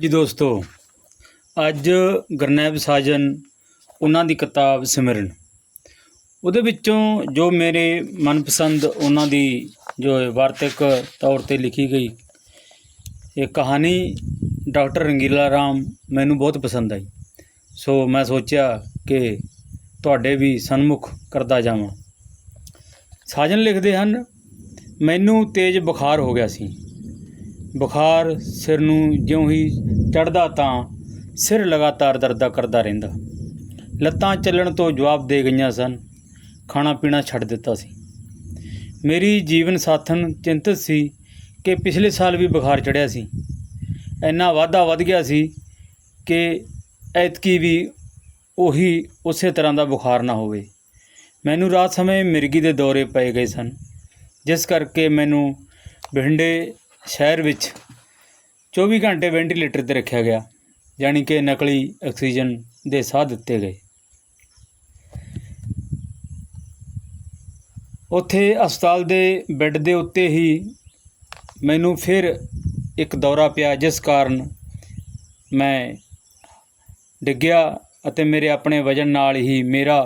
ਜੀ ਦੋਸਤੋ, ਅੱਜ ਗੁਰਨੈਬ ਸਾਜਨ ਉਹਨਾਂ ਦੀ ਕਿਤਾਬ ਸਿਮਰਨ। ਉਹਦੇ ਵਿੱਚੋਂ ਜੋ ਮੇਰੇ ਮਨਪਸੰਦ ਉਹਨਾਂ ਦੀ ਜੋ ਵਾਰਤਕ ਤੌਰ ਤੇ ਲਿਖੀ ਗਈ, ਇਹ ਕਹਾਣੀ ਡਾਕਟਰ ਰੰਗੀਲਾ ਰਾਮ ਮੈਨੂੰ ਬਹੁਤ ਪਸੰਦ ਆਈ। ਸੋ ਮੈਂ ਸੋਚਿਆ ਕਿ ਤੁਹਾਡੇ ਵੀ ਸਨਮੁਖ ਕਰਦਾ ਜਾਵਾਂ। ਸਾਜਨ ਲਿਖਦੇ ਹਨ, ਮੈਨੂੰ ਤੇਜ਼ ਬੁਖਾਰ ਹੋ ਗਿਆ ਸੀ। ਬੁਖਾਰ ਸਿਰ ਨੂੰ ਜਿਉਂ ਹੀ ਚੜਦਾ ਤਾਂ ਸਿਰ ਲਗਾਤਾਰ ਦਰਦਾ ਕਰਦਾ ਰਹਿੰਦਾ। ਲੱਤਾਂ ਚੱਲਣ ਤੋਂ ਜਵਾਬ ਦੇ ਗਈਆਂ ਸਨ। ਖਾਣਾ ਪੀਣਾ ਛੱਡ ਦਿੱਤਾ ਸੀ। ਮੇਰੀ ਜੀਵਨ ਸਾਥਣ ਚਿੰਤਤ ਸੀ ਕਿ ਪਿਛਲੇ ਸਾਲ ਵੀ ਬੁਖਾਰ ਚੜਿਆ ਸੀ। ਇੰਨਾ ਵਾਧਾ ਵੱਧ ਗਿਆ ਸੀ ਕਿ ਐਤਕੀ ਵੀ ਉਹੀ ਉਸੇ ਤਰ੍ਹਾਂ ਦਾ ਬੁਖਾਰ ਨਾ ਹੋਵੇ। ਮੈਨੂੰ ਰਾਤ ਸਮੇਂ ਮਿਰਗੀ ਦੇ ਦੌਰੇ ਪਏ ਗਏ ਸਨ, ਜਿਸ ਕਰਕੇ ਮੈਨੂੰ ਬਠਿੰਡੇ ਸ਼ਹਿਰ ਵਿੱਚ 24 ਘੰਟੇ ਵੈਂਟੀਲੇਟਰ ਤੇ ਰੱਖਿਆ ਗਿਆ, ਯਾਨੀ ਕਿ ਨਕਲੀ ਆਕਸੀਜਨ ਦੇ ਸਾਹ ਦਿੱਤੇ ਗਏ। ਉੱਥੇ ਹਸਪਤਾਲ ਦੇ ਬੈੱਡ ਦੇ ਉੱਤੇ ਹੀ ਮੈਨੂੰ ਫਿਰ ਇੱਕ ਦੌਰਾ ਪਿਆ, ਜਿਸ ਕਾਰਨ ਮੈਂ ਡਿੱਗਿਆ ਅਤੇ ਮੇਰੇ ਆਪਣੇ ਵਜਨ ਨਾਲ ਹੀ ਮੇਰਾ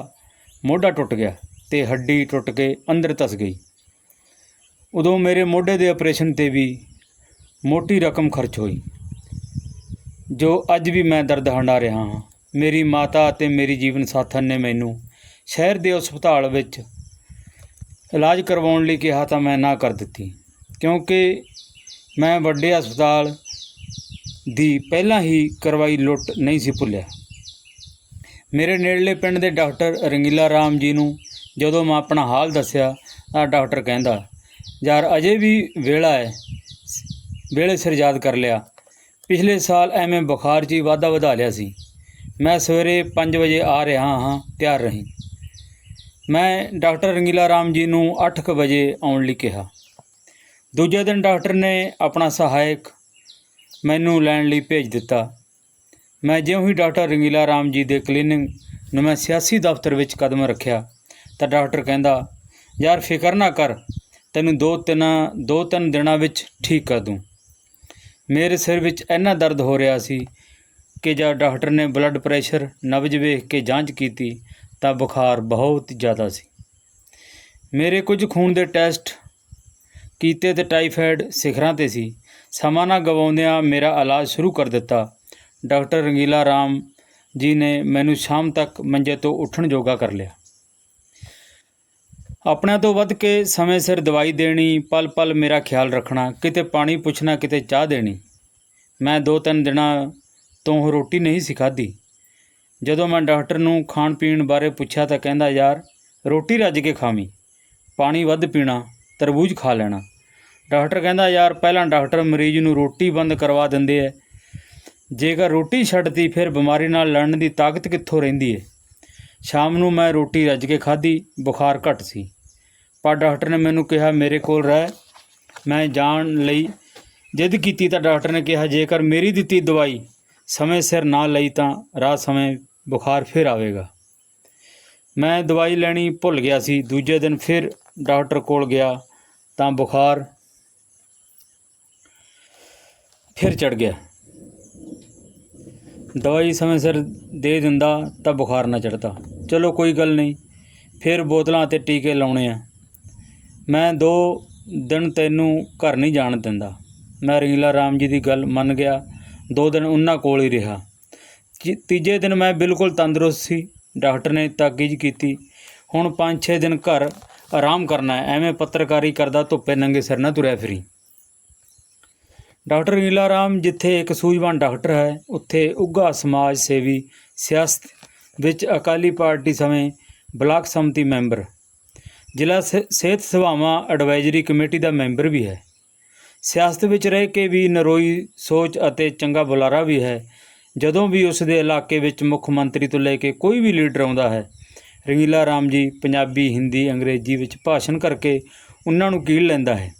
ਮੋਢਾ ਟੁੱਟ ਗਿਆ ਤੇ ਹੱਡੀ ਟੁੱਟ ਕੇ ਅੰਦਰ ਧਸ ਗਈ। ਉਦੋਂ ਮੇਰੇ ਮੋਢੇ ਦੇ ਆਪਰੇਸ਼ਨ ਤੇ ਵੀ ਮੋਟੀ ਰਕਮ ਖਰਚ ਹੋਈ। ਜੋ ਅੱਜ ਵੀ ਮੈਂ ਦਰਦ ਹੰਡਾ ਰਿਹਾ ਹਾਂ, ਮੇਰੀ ਮਾਤਾ ਅਤੇ ਮੇਰੀ ਜੀਵਨ ਸਾਥਣ ਨੇ ਮੈਨੂੰ ਸ਼ਹਿਰ ਦੇ ਹਸਪਤਾਲ ਵਿੱਚ ਇਲਾਜ ਕਰਵਾਉਣ ਲਈ ਕਿਹਾ ਤਾਂ ਮੈਂ ਨਾ ਕਰ ਦਿੱਤੀ, ਕਿਉਂਕਿ ਮੈਂ ਵੱਡੇ ਹਸਪਤਾਲ ਦੀ ਪਹਿਲਾਂ ਹੀ ਕਰਵਾਈ ਲੁੱਟ ਨਹੀਂ ਸੀ ਭੁੱਲਿਆ। ਮੇਰੇ ਨੇੜਲੇ ਪਿੰਡ ਦੇ ਡਾਕਟਰ ਰੰਗੀਲਾ ਰਾਮ ਜੀ ਨੂੰ ਜਦੋਂ ਮੈਂ ਆਪਣਾ ਹਾਲ ਦੱਸਿਆ ਤਾਂ ਡਾਕਟਰ ਕਹਿੰਦਾ, ਯਾਰ ਅਜੇ ਵੀ ਵੇਲਾ ਹੈ ਵੇਲੇ ਸਿਰ ਯਾਦ ਕਰ ਲਿਆ। ਪਿਛਲੇ ਸਾਲ ਐਵੇਂ ਬੁਖਾਰ 'ਚ ਹੀ ਵਾਧਾ ਵਧਾ ਲਿਆ ਸੀ। ਮੈਂ ਸਵੇਰੇ 5 ਵਜੇ ਆ ਰਿਹਾ ਹਾਂ, ਤਿਆਰ ਰਹੀ। ਮੈਂ ਡਾਕਟਰ ਰੰਗੀਲਾ ਰਾਮ ਜੀ ਨੂੰ 8:00 ਵਜੇ ਆਉਣ ਲਈ ਕਿਹਾ। ਦੂਜੇ ਦਿਨ ਡਾਕਟਰ ਨੇ ਆਪਣਾ ਸਹਾਇਕ ਮੈਨੂੰ ਲੈਣ ਲਈ ਭੇਜ ਦਿੱਤਾ। ਮੈਂ ਜਿਉਂ ਹੀ ਡਾਕਟਰ ਰੰਗੀਲਾ ਰਾਮ ਜੀ ਦੇ ਕਲੀਨਿਕ ਨੂੰ ਮੈਂ ਸਿਆਸੀ ਦਫ਼ਤਰ ਵਿੱਚ ਕਦਮ ਰੱਖਿਆ ਤਾਂ ਡਾਕਟਰ ਕਹਿੰਦਾ, ਯਾਰ, ਫਿਕਰ ਨਾ ਕਰ, ਤੈਨੂੰ ਦੋ ਤਿੰਨ ਦੋ ਤਿੰਨ ਦਿਨਾਂ ਵਿੱਚ ਠੀਕ ਕਰ ਦੂੰ। ਮੇਰੇ ਸਿਰ ਵਿੱਚ ਇੰਨਾ ਦਰਦ ਹੋ ਰਿਹਾ ਸੀ ਕਿ ਜਦ ਡਾਕਟਰ ਨੇ ਬਲੱਡ ਪ੍ਰੈਸ਼ਰ ਨਬਜ ਵੇਖ ਕੇ ਜਾਂਚ ਕੀਤੀ ਤਾਂ ਬੁਖਾਰ ਬਹੁਤ ਜ਼ਿਆਦਾ ਸੀ। ਮੇਰੇ ਕੁਝ ਖੂਨ ਦੇ ਟੈਸਟ ਕੀਤੇ ਤੇ ਟਾਈਫਾਇਡ ਸਿਖਰਾਂ ਤੇ ਸੀ। ਸਮਾਂ ਨਾ ਗਵਾਉਂਦਿਆਂ ਮੇਰਾ ਇਲਾਜ ਸ਼ੁਰੂ ਕਰ ਦਿੱਤਾ। ਡਾਕਟਰ ਰੰਗੀਲਾ ਰਾਮ ਜੀ ਨੇ ਮੈਨੂੰ ਸ਼ਾਮ ਤੱਕ ਮੰਜੇ ਤੋਂ ਉੱਠਣ ਜੋਗਾ ਕਰ ਲਿਆ। ਆਪਣਿਆਂ ਤੋਂ ਵੱਧ ਕੇ ਸਮੇਂ ਸਿਰ ਦਵਾਈ ਦੇਣੀ, ਪਲ ਪਲ ਮੇਰਾ ਖਿਆਲ ਰੱਖਣਾ, ਕਿਤੇ ਪਾਣੀ ਪੁੱਛਣਾ, ਕਿਤੇ ਚਾਹ ਦੇਣੀ। ਮੈਂ ਦੋ ਤਿੰਨ ਦਿਨਾਂ ਤੋਂ ਰੋਟੀ ਨਹੀਂ ਸੀ ਜਦੋਂ ਮੈਂ ਡਾਕਟਰ ਨੂੰ ਖਾਣ ਪੀਣ ਬਾਰੇ ਪੁੱਛਿਆ ਤਾਂ ਕਹਿੰਦਾ, ਯਾਰ, ਰੋਟੀ ਰੱਜ ਕੇ ਖਾਵੀਂ, ਪਾਣੀ ਵੱਧ ਪੀਣਾ, ਤਰਬੂਜ ਖਾ ਲੈਣਾ। ਡਾਕਟਰ ਕਹਿੰਦਾ, ਯਾਰ, ਪਹਿਲਾਂ ਡਾਕਟਰ ਮਰੀਜ਼ ਨੂੰ ਰੋਟੀ ਬੰਦ ਕਰਵਾ ਦਿੰਦੇ ਐ। ਜੇਕਰ ਰੋਟੀ ਛੱਡਦੀ ਫਿਰ ਬਿਮਾਰੀ ਨਾਲ ਲੜਨ ਦੀ ਤਾਕਤ ਕਿੱਥੋਂ ਰਹਿੰਦੀ ਹੈ ਸ਼ਾਮ ਨੂੰ ਮੈਂ ਰੋਟੀ ਰੱਜ ਕੇ ਖਾਧੀ, ਬੁਖਾਰ ਘਟ ਸੀ। ਪਰ ਡਾਕਟਰ ਨੇ ਮੈਨੂੰ ਕਿਹਾ, ਮੇਰੇ ਕੋਲ ਰਹਿ, ਮੈਂ ਜਾਣ ਲਈ ਜਿੱਦ ਕੀਤੀ ਤਾਂ ਡਾਕਟਰ ਨੇ ਕਿਹਾ, ਜੇਕਰ ਮੇਰੀ ਦਿੱਤੀ ਦਵਾਈ ਸਮੇਂ ਸਿਰ ਨਾ ਲਈ ਤਾਂ ਰਾਤ ਸਮੇਂ ਬੁਖਾਰ ਫਿਰ ਆਵੇਗਾ। ਮੈਂ ਦਵਾਈ ਲੈਣੀ ਭੁੱਲ ਗਿਆ ਸੀ। ਦੂਜੇ ਦਿਨ ਫਿਰ ਡਾਕਟਰ ਕੋਲ ਗਿਆ ਤਾਂ ਬੁਖਾਰ ਫਿਰ ਚੜ ਗਿਆ। ਦਵਾਈ ਸਮੇਂ ਸਿਰ ਦੇ ਦਿੰਦਾ ਤਾਂ ਬੁਖਾਰ ਨਾ ਚੜਦਾ ਚਲੋ ਕੋਈ ਗੱਲ ਨਹੀਂ, ਫਿਰ ਬੋਤਲਾਂ ਤੇ ਟੀਕੇ ਲਾਉਣੇ ਆ। ਮੈਂ ਦੋ ਦਿਨ ਤੈਨੂੰ ਘਰ ਨਹੀਂ ਜਾਣ ਦਿੰਦਾ। ਮੈਂ ਰੰਗੀਲਾ ਰਾਮ ਜੀ ਦੀ ਗੱਲ ਮੰਨ ਗਿਆ। ਦੋ ਦਿਨ ਉਹਨਾਂ ਕੋਲ ਹੀ ਰਿਹਾ। ਤੀਜੇ ਦਿਨ ਮੈਂ ਬਿਲਕੁਲ ਤੰਦਰੁਸਤ ਸੀ। ਡਾਕਟਰ ਨੇ ਤਾਕੀਦ ਕੀਤੀ। ਹੁਣ 5-6 ਦਿਨ ਘਰ ਆਰਾਮ ਕਰਨਾ ਐਵੇਂ ਪੱਤਰਕਾਰੀ ਕਰਦਾ ਧੁੱਪੇ ਨੰਗੇ ਸਿਰ ਨਾ ਤੁਰਿਆ ਫਿਰੀ। ਡਾਕਟਰ ਨੀਲਾ ਰਾਮ, ਜਿੱਥੇ ਇੱਕ ਸੂਝਵਾਨ ਡਾਕਟਰ ਹੈ, ਉੱਥੇ ਉੱਘਾ ਸਮਾਜ ਸੇਵੀ, ਸਿਆਸਤ ਵਿੱਚ ਅਕਾਲੀ ਪਾਰਟੀ ਸਮੇਂ ਬਲਾਕ ਸੰਮਤੀ ਮੈਂਬਰ। ਜ਼ਿਲ੍ਹਾ ਸ- ਸਿਹਤ ਸੇਵਾਵਾਂ ਐਡਵਾਈਜ਼ਰੀ ਕਮੇਟੀ ਦਾ ਮੈਂਬਰ ਵੀ ਹੈ। ਸਿਆਸਤ ਵਿੱਚ ਰਹਿ ਕੇ ਵੀ ਨਰੋਈ ਸੋਚ ਅਤੇ ਚੰਗਾ ਬੁਲਾਰਾ ਵੀ ਹੈ। ਜਦੋਂ ਵੀ ਉਸ ਦੇ ਇਲਾਕੇ ਵਿੱਚ ਮੁੱਖ ਮੰਤਰੀ ਤੋਂ ਲੈ ਕੇ ਕੋਈ ਵੀ ਲੀਡਰ ਆਉਂਦਾ ਹੈ, ਰੰਗੀਲਾ ਰਾਮ ਜੀ ਪੰਜਾਬੀ, ਹਿੰਦੀ, ਅੰਗਰੇਜ਼ੀ ਵਿੱਚ ਭਾਸ਼ਣ ਕਰਕੇ ਉਹਨਾਂ ਨੂੰ ਕੀਲ ਲੈਂਦਾ ਹੈ।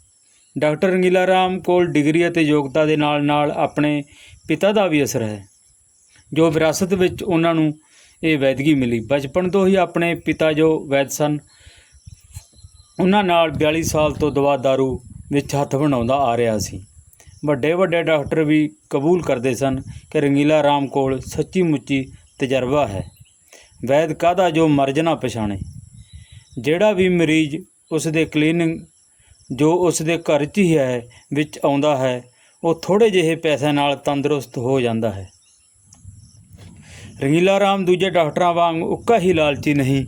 ਡਾਕਟਰ ਰੰਗੀਲਾ ਰਾਮ ਕੋਲ ਡਿਗਰੀ ਅਤੇ ਯੋਗਤਾ ਦੇ ਨਾਲ-ਨਾਲ ਆਪਣੇ ਪਿਤਾ ਦਾ ਵੀ ਅਸਰ ਹੈ, ਜੋ ਵਿਰਾਸਤ ਵਿੱਚ ਉਹਨਾਂ ਨੂੰ ਇਹ ਵੈਦਗੀ ਮਿਲੀ। ਬਚਪਨ ਤੋਂ ਹੀ ਆਪਣੇ ਪਿਤਾ ਜੋ ਵੈਦ ਸਨ, ਉਹਨਾਂ ਨਾਲ 42 ਸਾਲ ਤੋਂ ਦਵਾ ਦਾਰੂ ਵਿੱਚ ਹੱਥ ਬਣਾਉਂਦਾ ਆ ਰਿਹਾ ਸੀ। ਵੱਡੇ ਵੱਡੇ ਡਾਕਟਰ ਵੀ ਕਬੂਲ ਕਰਦੇ ਸਨ ਕਿ ਰੰਗੀਲਾ ਰਾਮ ਕੋਲ ਸੱਚੀ ਮੁੱਚੀ ਤਜਰਬਾ ਹੈ। ਵੈਦ ਕਾਹਦਾ ਜੋ ਮਰਜ਼ ਨਾ ਪਛਾਣੇ। ਜਿਹੜਾ ਵੀ ਮਰੀਜ਼ ਉਸ ਦੇ ਕਲੀਨਿੰਗ ਜੋ ਉਸ ਦੇ ਘਰ 'ਚ ਹੀ ਹੈ ਵਿੱਚ ਆਉਂਦਾ ਹੈ, ਉਹ ਥੋੜੇ ਜਿਹੇ ਪੈਸਿਆਂ ਨਾਲ ਤੰਦਰੁਸਤ ਹੋ ਜਾਂਦਾ ਹੈ। ਰੰਗੀਲਾ ਰਾਮ ਦੂਜੇ ਡਾਕਟਰਾਂ ਵਾਂਗ ਉੱਕਾ ਹੀ ਲਾਲਚੀ ਨਹੀਂ।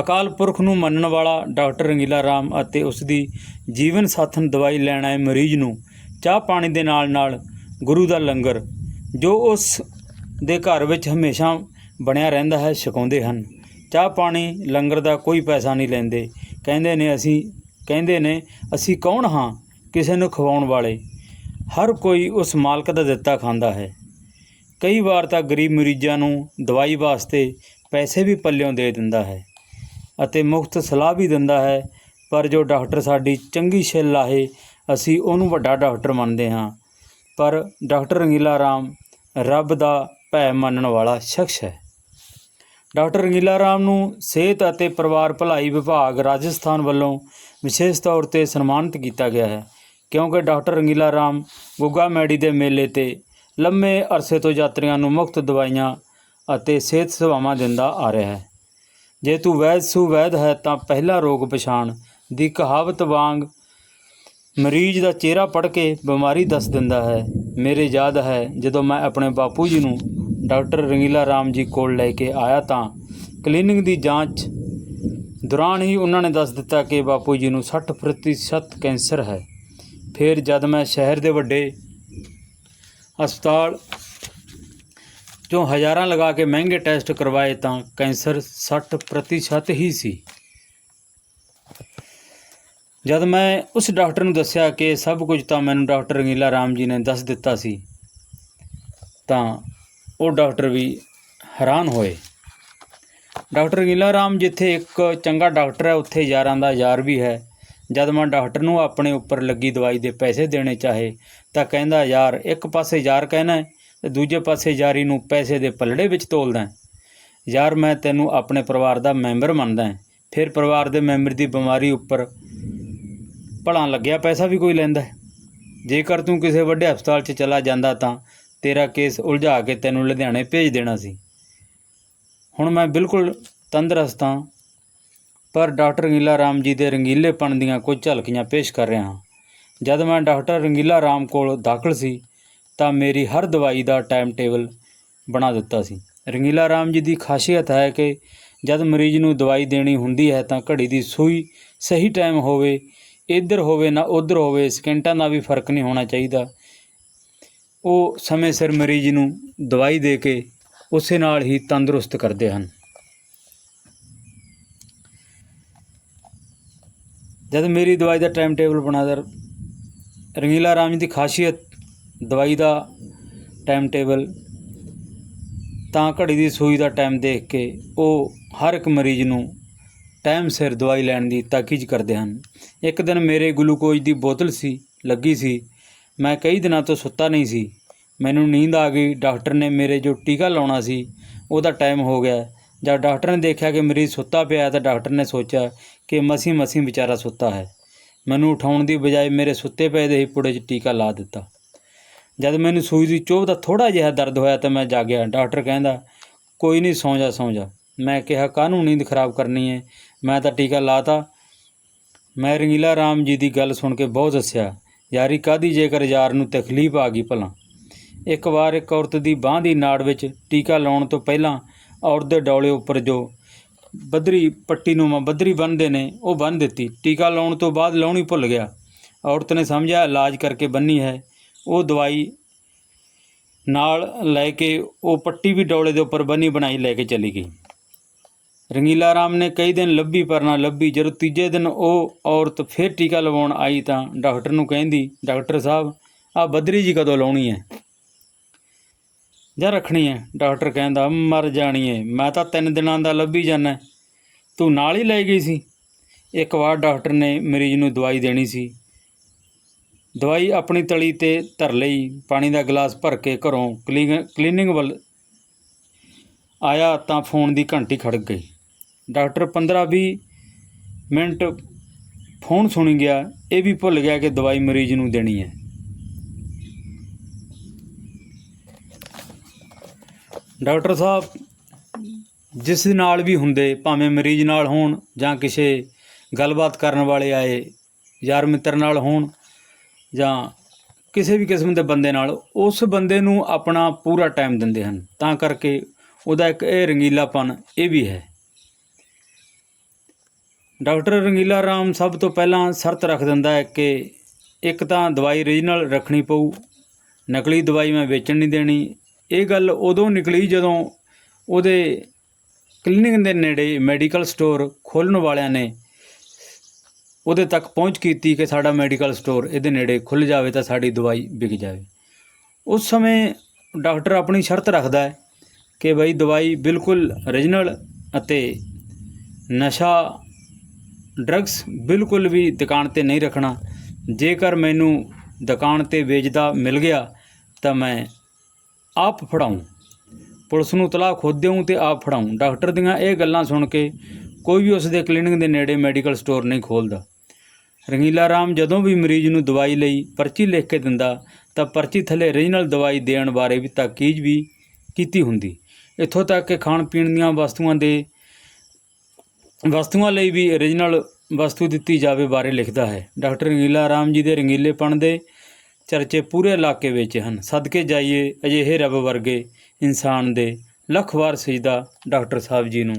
ਅਕਾਲ ਪੁਰਖ ਨੂੰ ਮੰਨਣ ਵਾਲਾ ਡਾਕਟਰ ਰੰਗੀਲਾ ਰਾਮ ਅਤੇ ਉਸ ਦੀ ਜੀਵਨ ਸਾਥਣ ਦਵਾਈ ਲੈਣ ਆਏ ਮਰੀਜ਼ ਨੂੰ ਚਾਹ ਪਾਣੀ ਦੇ ਨਾਲ ਨਾਲ ਗੁਰੂ ਦਾ ਲੰਗਰ, ਜੋ ਉਸ ਦੇ ਘਰ ਵਿੱਚ ਹਮੇਸ਼ਾ ਬਣਿਆ ਰਹਿੰਦਾ ਹੈ, ਛਕਾਉਂਦੇ ਹਨ। ਚਾਹ ਪਾਣੀ ਲੰਗਰ ਦਾ ਕੋਈ ਪੈਸਾ ਨਹੀਂ ਲੈਂਦੇ। ਕਹਿੰਦੇ ਨੇ ਅਸੀਂ, ਕਹਿੰਦੇ ਨੇ, ਅਸੀਂ ਕੌਣ ਹਾਂ ਕਿਸੇ ਨੂੰ ਖਵਾਉਣ ਵਾਲੇ? ਹਰ ਕੋਈ ਉਸ ਮਾਲਕ ਦਾ ਦਿੱਤਾ ਖਾਂਦਾ ਹੈ। ਕਈ ਵਾਰ ਤਾਂ ਗਰੀਬ ਮਰੀਜ਼ਾਂ ਨੂੰ ਦਵਾਈ ਵਾਸਤੇ ਪੈਸੇ ਵੀ ਪੱਲਿਓਂ ਦੇ ਦਿੰਦਾ ਹੈ ਅਤੇ ਮੁਫਤ ਸਲਾਹ ਵੀ ਦਿੰਦਾ ਹੈ, ਪਰ ਜੋ ਡਾਕਟਰ ਸਾਡੀ ਚੰਗੀ ਛਿੱਲ ਲਾਹੇ, ਅਸੀਂ ਉਹਨੂੰ ਵੱਡਾ ਡਾਕਟਰ ਮੰਨਦੇ ਹਾਂ। ਪਰ ਡਾਕਟਰ ਰੰਗੀਲਾ ਰਾਮ ਰੱਬ ਦਾ ਭੈ ਮੰਨਣ ਵਾਲਾ ਸ਼ਖਸ ਹੈ। ਡਾਕਟਰ ਰੰਗੀਲਾ ਰਾਮ ਨੂੰ ਸਿਹਤ ਅਤੇ ਪਰਿਵਾਰ ਭਲਾਈ ਵਿਭਾਗ ਰਾਜਸਥਾਨ ਵੱਲੋਂ ਵਿਸ਼ੇਸ਼ ਤੌਰ ਤੇ ਸਨਮਾਨਿਤ ਕੀਤਾ ਗਿਆ ਹੈ, ਕਿਉਂਕਿ ਡਾਕਟਰ ਰੰਗੀਲਾ ਰਾਮ ਗੁੱਗਾ ਮੈਡੀ ਦੇ ਮੇਲੇ ਤੇ ਲੰਮੇ ਅਰਸੇ ਤੋਂ ਯਾਤਰੀਆਂ ਨੂੰ ਮੁਫਤ ਦਵਾਈਆਂ ਅਤੇ ਸਿਹਤ ਸੇਵਾਵਾਂ ਦਿੰਦਾ ਆ ਰਿਹਾ ਹੈ। ਜੇ ਤੂੰ ਵੈਦ ਸੂ ਵੈਦ ਹੈ ਤਾਂ ਪਹਿਲਾ ਰੋਗ ਪਛਾਣ ਦੀ ਕਹਾਵਤ ਵਾਂਗ ਮਰੀਜ਼ ਦਾ ਚਿਹਰਾ ਪੜ੍ਹ ਕੇ ਬਿਮਾਰੀ ਦੱਸ ਦਿੰਦਾ ਹੈ, ਮੇਰੇ ਯਾਦ ਹੈ ਜਦੋਂ ਮੈਂ ਆਪਣੇ ਬਾਪੂ ਜੀ ਨੂੰ ਡਾਕਟਰ ਰੰਗੀਲਾ ਰਾਮ ਜੀ ਕੋਲ ਲੈ ਕੇ ਆਇਆ ਤਾਂ ਕਲੀਨਿਕ ਦੀ ਜਾਂਚ ਦੌਰਾਨ ਹੀ ਉਹਨਾਂ ਨੇ ਦੱਸ ਦਿੱਤਾ ਕਿ ਬਾਪੂ ਜੀ ਨੂੰ 60% ਕੈਂਸਰ ਹੈ। ਫਿਰ ਜਦ ਮੈਂ ਸ਼ਹਿਰ ਦੇ ਵੱਡੇ ਹਸਪਤਾਲ ਜੋ ਹਜ਼ਾਰਾਂ ਲਗਾ ਕੇ ਮਹਿੰਗੇ ਟੈਸਟ ਕਰਵਾਏ ਤਾਂ ਕੈਂਸਰ 60% ਹੀ ਸੀ। ਜਦ ਮੈਂ ਉਸ ਡਾਕਟਰ ਨੂੰ ਦੱਸਿਆ ਕਿ ਸਭ ਕੁਝ ਤਾਂ ਮੈਨੂੰ ਡਾਕਟਰ ਰੰਗੀਲਾ ਰਾਮ ਜੀ ਨੇ ਦੱਸ ਦਿੱਤਾ ਸੀ, ਤਾਂ ਉਹ ਡਾਕਟਰ ਵੀ ਹੈਰਾਨ ਹੋਏ। ਡਾਕਟਰ ਰੰਗੀਲਾ ਰਾਮ, ਜਿੱਥੇ ਇੱਕ ਚੰਗਾ ਡਾਕਟਰ ਹੈ, ਉੱਥੇ ਯਾਰਾਂ ਦਾ ਯਾਰ ਵੀ ਹੈ। ਜਦ ਮੈਂ ਡਾਕਟਰ ਨੂੰ ਆਪਣੇ ਉੱਪਰ ਲੱਗੀ ਦਵਾਈ ਦੇ ਪੈਸੇ ਦੇਣੇ ਚਾਹੇ, ਤਾਂ ਕਹਿੰਦਾ, ਯਾਰ, ਇੱਕ ਪਾਸੇ ਯਾਰ ਕਹਿਣਾ ਹੈ, ਤੇ ਦੂਜੇ ਪਾਸੇ ਯਾਰੀ ਨੂੰ ਪੈਸੇ ਦੇ ਪਲੜੇ ਵਿੱਚ ਤੋਲਦਾ ਯਾਰ, ਮੈਂ ਤੈਨੂੰ ਆਪਣੇ ਪਰਿਵਾਰ ਦਾ ਮੈਂਬਰ ਮੰਨਦਾ ਹਾਂ। ਫਿਰ ਪਰਿਵਾਰ ਦੇ ਮੈਂਬਰ ਦੀ ਬਿਮਾਰੀ ਉੱਪਰ ਭਲਾ ਲੱਗਿਆ ਪੈਸਾ ਵੀ ਕੋਈ ਲੈਂਦਾ ਜੇਕਰ ਤੂੰ ਕਿਸੇ ਵੱਡੇ ਹਸਪਤਾਲ 'ਚ ਚਲਾ ਜਾਂਦਾ ਤਾਂ ਤੇਰਾ ਕੇਸ ਉਲਝਾ ਕੇ ਤੈਨੂੰ ਲੁਧਿਆਣੇ ਭੇਜ ਦੇਣਾ ਸੀ। ਹੁਣ ਮੈਂ ਬਿਲਕੁਲ ਤੰਦਰੁਸਤ ਹਾਂ, ਪਰ ਡਾਕਟਰ ਰੰਗੀਲਾ ਰਾਮ ਜੀ ਦੇ ਰੰਗੀਲੇਪਣ ਦੀਆਂ ਕੁਝ ਝਲਕੀਆਂ ਪੇਸ਼ ਕਰ ਰਿਹਾ ਹਾਂ। ਜਦ ਮੈਂ ਡਾਕਟਰ ਰੰਗੀਲਾ ਰਾਮ ਕੋਲ ਦਾਖਲ ਸੀ, ਤਾਂ ਮੇਰੀ ਹਰ ਦਵਾਈ ਦਾ ਟਾਈਮ ਟੇਬਲ ਬਣਾ ਦਿੱਤਾ ਸੀ। ਰੰਗੀਲਾ ਰਾਮ ਜੀ ਦੀ ਖਾਸੀਅਤ ਹੈ ਕਿ ਜਦ ਮਰੀਜ਼ ਨੂੰ ਦਵਾਈ ਦੇਣੀ ਹੁੰਦੀ ਹੈ ਤਾਂ ਘੜੀ ਦੀ ਸੂਈ ਸਹੀ ਟਾਈਮ ਹੋਵੇ, ਇੱਧਰ ਹੋਵੇ ਨਾ ਉੱਧਰ ਹੋਵੇ, ਸਕਿੰਟਾਂ ਦਾ ਵੀ ਫ਼ਰਕ ਨਹੀਂ ਹੋਣਾ ਚਾਹੀਦਾ। ਉਹ ਸਮੇਂ ਸਿਰ ਮਰੀਜ਼ ਨੂੰ ਦਵਾਈ ਦੇ ਕੇ ਉਸੇ ਨਾਲ ਹੀ ਤੰਦਰੁਸਤ ਕਰਦੇ ਹਨ। ਜਦ ਮੇਰੀ ਦਵਾਈ ਦਾ ਟਾਈਮ ਟੇਬਲ ਬਣਾਦਾ ਰੰਗੀਲਾ ਰਾਮ ਜੀ ਦੀ ਖਾਸੀਅਤ ਦਵਾਈ ਦਾ ਟਾਈਮ ਟੇਬਲ, ਤਾਂ ਘੜੀ ਦੀ ਸੂਈ ਦਾ ਟਾਈਮ ਦੇਖ ਕੇ ਉਹ ਹਰ ਇੱਕ ਮਰੀਜ਼ ਨੂੰ ਟਾਈਮ ਸਿਰ ਦਵਾਈ ਲੈਣ ਦੀ ਤਾਕੀਦ ਕਰਦੇ ਹਨ। ਇੱਕ ਦਿਨ ਮੇਰੇ ਗਲੂਕੋਜ਼ ਦੀ ਬੋਤਲ ਸੀ, ਲੱਗੀ ਸੀ ਮੈਂ ਕਈ ਦਿਨਾਂ ਤੋਂ ਸੁੱਤਾ ਨਹੀਂ ਸੀ। ਮੈਨੂੰ ਨੀਂਦ ਆ ਗਈ। ਡਾਕਟਰ ਨੇ ਮੇਰੇ ਜੋ ਟੀਕਾ ਲਾਉਣਾ ਸੀ, ਉਹਦਾ ਟਾਈਮ ਹੋ ਗਿਆ। ਜਦ ਡਾਕਟਰ ਨੇ ਦੇਖਿਆ ਕਿ ਮਰੀਜ਼ ਸੁੱਤਾ ਪਿਆ ਹੈ, ਤਾਂ ਡਾਕਟਰ ਨੇ ਸੋਚਿਆ ਕਿ ਮਸੀਂ ਮਸੀਂ ਵਿਚਾਰਾ ਸੁੱਤਾ ਹੈ। ਮੈਨੂੰ ਉਠਾਉਣ ਦੀ ਬਜਾਏ ਮੇਰੇ ਸੁੱਤੇ ਪਏ ਦੇ ਹੀ ਪੁੜੇ 'ਚ ਟੀਕਾ ਲਾ ਦਿੱਤਾ। ਜਦ ਮੈਨੂੰ ਸੂਈ ਦੀ ਚੋਭ ਦਾ ਥੋੜਾ ਜਿਹਾ ਦਰਦ ਹੋਇਆ, ਤਾਂ ਮੈਂ ਜਾਗਿਆ। ਡਾਕਟਰ ਕਹਿੰਦਾ, ਕੋਈ ਨਹੀਂ, ਸੌਂ ਜਾ ਸੌਂ ਜਾ। ਮੈਂ ਕਿਹਾ, ਕਾਹਨੂੰ ਨੀਂਦ ਖਰਾਬ ਕਰਨੀ ਹੈ ਮੈਂ ਤਾਂ ਟੀਕਾ ਲਾਤਾ। ਮੈਂ ਰੰਗੀਲਾ ਰਾਮ ਜੀ ਦੀ ਗੱਲ ਸੁਣ ਕੇ ਬਹੁਤ ਹੱਸਿਆ। ਯਾਰੀ ਕਾਦੀ ਜੇਕਰ ਯਾਰ ਨੂੰ ਤਕਲੀਫ ਆ ਗਈ ਭਲਾ? ਇੱਕ ਵਾਰ ਇੱਕ ਔਰਤ ਦੀ ਬਾਹ ਦੀ ਨਾੜ ਵਿੱਚ ਟੀਕਾ ਲਾਉਣ ਤੋਂ ਪਹਿਲਾਂ ਔਰਤ ਦੇ ਡੌਲੇ ਉੱਪਰ ਜੋ ਬੱਧਰੀ ਪੱਟੀ ਨੂੰ ਮੈਂ ਬੱਧਰੀ ਬੰਨ੍ਹਦੇ ਨੇ, ਉਹ ਬੰਨ੍ਹ ਦਿੱਤੀ। ਟੀਕਾ ਲਾਉਣ ਤੋਂ ਬਾਅਦ ਲਾਉਣੀ ਭੁੱਲ ਗਿਆ। ਔਰਤ ਨੇ ਸਮਝਿਆ, ਇਲਾਜ ਕਰਕੇ ਬੰਨੀ ਹੈ। ਉਹ ਦਵਾਈ ਨਾਲ ਲੈ ਕੇ ਉਹ ਪੱਟੀ ਵੀ ਡੌਲੇ ਦੇ ਉੱਪਰ ਬੰਨੀ, ਬਣਾਈ ਲੈ ਕੇ ਚਲੀ ਗਈ। ਰੰਗੀਲਾ ਰਾਮ ਨੇ ਕਈ ਦਿਨ ਲੱਭੀ ਪਰ ਨਾ ਲੱਭੀ। ਜਦੋਂ ਤੀਜੇ ਦਿਨ ਉਹ ਔਰਤ ਫਿਰ ਟੀਕਾ ਲਵਾਉਣ ਆਈ ਤਾਂ ਡਾਕਟਰ ਨੂੰ ਕਹਿੰਦੀ, ਡਾਕਟਰ ਸਾਹਿਬ ਆ ਬਦਰੀ ਜੀ ਕਦੋਂ ਲਾਉਣੀ ਹੈ? ਜਾਂ ਰੱਖਣੀ ਹੈ? ਡਾਕਟਰ ਕਹਿੰਦਾ, ਮਰ ਜਾਣੀ ਹੈ ਮੈਂ ਤਾਂ ਤਿੰਨ ਦਿਨਾਂ ਦਾ ਲੱਭੀ ਜਾਣਾ ਤੂੰ ਨਾਲ ਹੀ ਲੈ ਗਈ ਸੀ? ਇੱਕ ਵਾਰ ਡਾਕਟਰ ਨੇ ਮਰੀਜ਼ ਨੂੰ ਦਵਾਈ ਦੇਣੀ ਸੀ। ਦਵਾਈ ਆਪਣੀ ਤਲੀ ਤੇ ਧਰ ਲਈ। ਪਾਣੀ ਦਾ ਗਲਾਸ ਭਰ ਕੇ ਘਰੋਂ ਕਲੀਨ- ਕਲੀਨਿੰਗ ਵੱਲ ਆਇਆ ਤਾਂ ਫੋਨ ਦੀ ਘੰਟੀ ਖੜਕ ਗਈ। ਡਾਕਟਰ 15-20 ਮਿੰਟ ਫੋਨ ਸੁਣੀ ਗਿਆ, ਇਹ ਵੀ ਭੁੱਲ ਗਿਆ ਕਿ ਦਵਾਈ ਮਰੀਜ਼ ਨੂੰ ਦੇਣੀ ਹੈ। ਡਾਕਟਰ ਸਾਹਿਬ, ਜਿਸ ਨਾਲ ਵੀ ਹੁੰਦੇ, ਭਾਵੇਂ ਮਰੀਜ਼ ਨਾਲ ਹੋਣ ਜਾਂ ਕਿਸੇ ਗੱਲਬਾਤ ਕਰਨ ਵਾਲੇ ਆਏ, ਯਾਰ ਮਿੱਤਰ ਨਾਲ ਹੋਣ ਜਾਂ ਕਿਸੇ ਵੀ ਕਿਸਮ ਦੇ ਬੰਦੇ ਨਾਲ, ਉਸ ਬੰਦੇ ਨੂੰ ਆਪਣਾ ਪੂਰਾ ਟਾਈਮ ਦਿੰਦੇ ਹਨ। ਤਾਂ ਕਰਕੇ ਉਹਦਾ ਇੱਕ ਇਹ ਰੰਗੀਲਾਪਨ ਇਹ ਵੀ ਹੈ। ਡਾਕਟਰ ਰੰਗੀਲਾ ਰਾਮ ਸਭ ਤੋਂ ਪਹਿਲਾਂ ਸ਼ਰਤ ਰੱਖ ਦਿੰਦਾ ਹੈ ਕਿ ਇੱਕ ਤਾਂ ਦਵਾਈ ਰੀਜਨਲ ਰੱਖਣੀ ਪਊ, ਨਕਲੀ ਦਵਾਈ ਮੈਂ ਵੇਚਣ ਨਹੀਂ ਦੇਣੀ। ਇਹ ਗੱਲ ਉਦੋਂ ਨਿਕਲੀ ਜਦੋਂ ਉਹਦੇ ਕਲੀਨਿਕ ਦੇ ਨੇੜੇ ਮੈਡੀਕਲ ਸਟੋਰ ਖੋਲ੍ਹਣ ਵਾਲਿਆਂ ਨੇ ਉਹਦੇ ਤੱਕ ਪਹੁੰਚ ਕੀਤੀ ਕਿ ਸਾਡਾ ਮੈਡੀਕਲ ਸਟੋਰ ਇਹਦੇ ਨੇੜੇ ਖੁੱਲ ਜਾਵੇ ਤਾਂ ਸਾਡੀ ਦਵਾਈ ਵਿਕ ਜਾਵੇ। ਉਸ ਸਮੇਂ ਡਾਕਟਰ ਆਪਣੀ ਸ਼ਰਤ ਰੱਖਦਾ ਹੈ ਕਿ ਬਈ ਦਵਾਈ ਬਿਲਕੁਲ ਓਰੀਜਨਲ ਅਤੇ ਨਸ਼ਾ ਡਰੱਗਸ ਬਿਲਕੁਲ ਵੀ ਦੁਕਾਨ ਤੇ ਨਹੀਂ ਰੱਖਣਾ। ਜੇਕਰ ਮੈਨੂੰ ਦੁਕਾਨ ਤੇ ਵੇਚਦਾ ਮਿਲ ਗਿਆ, ਤਾਂ ਮੈਂ ਆਪ ਫੜਾਉਂ ਪੁਲਿਸ ਨੂੰ ਤਲਾਹ ਖੁਦ ਦੇਉਂ ਤੇ ਆਪ ਫੜਾਉਂ ਡਾਕਟਰ ਦੀਆਂ ਇਹ ਗੱਲਾਂ ਸੁਣ ਕੇ ਕੋਈ ਵੀ ਉਸ ਦੇ ਕਲੀਨਿਕ ਦੇ ਨੇੜੇ ਮੈਡੀਕਲ ਸਟੋਰ ਨਹੀਂ ਖੋਲਦਾ। ਰੰਗੀਲਾ ਰਾਮ ਜਦੋਂ ਵੀ ਮਰੀਜ਼ ਨੂੰ ਦਵਾਈ ਲਈ ਪਰਚੀ ਲਿਖ ਕੇ ਦਿੰਦਾ, ਤਾਂ ਪਰਚੀ ਥੱਲੇ ਰੀਜਨਲ ਦਵਾਈ ਦੇਣ ਬਾਰੇ ਵੀ ਤਾਕੀਜ਼ ਵੀ ਕੀਤੀ ਹੁੰਦੀ। ਇੱਥੋਂ ਤੱਕ ਕਿ ਖਾਣ ਪੀਣ ਦੀਆਂ ਵਸਤੂਆਂ ਦੇ ਵਸਤੂਆਂ ਲਈ ਵੀ ਓਰੀਜਨਲ ਵਸਤੂ ਦਿੱਤੀ ਜਾਵੇ ਬਾਰੇ ਲਿਖਦਾ ਹੈ। ਡਾਕਟਰ ਰੰਗੀਲਾ ਰਾਮ ਜੀ ਦੇ ਰੰਗੀਲੇਪਣ ਦੇ ਚਰਚੇ ਪੂਰੇ ਇਲਾਕੇ ਵਿੱਚ ਹਨ। ਸਦਕੇ ਜਾਈਏ ਅਜਿਹੇ ਰੱਬ ਵਰਗੇ ਇਨਸਾਨ ਦੇ ਲੱਖ ਵਾਰ ਸਜਦਾ ਡਾਕਟਰ ਸਾਹਿਬ ਜੀ ਨੂੰ।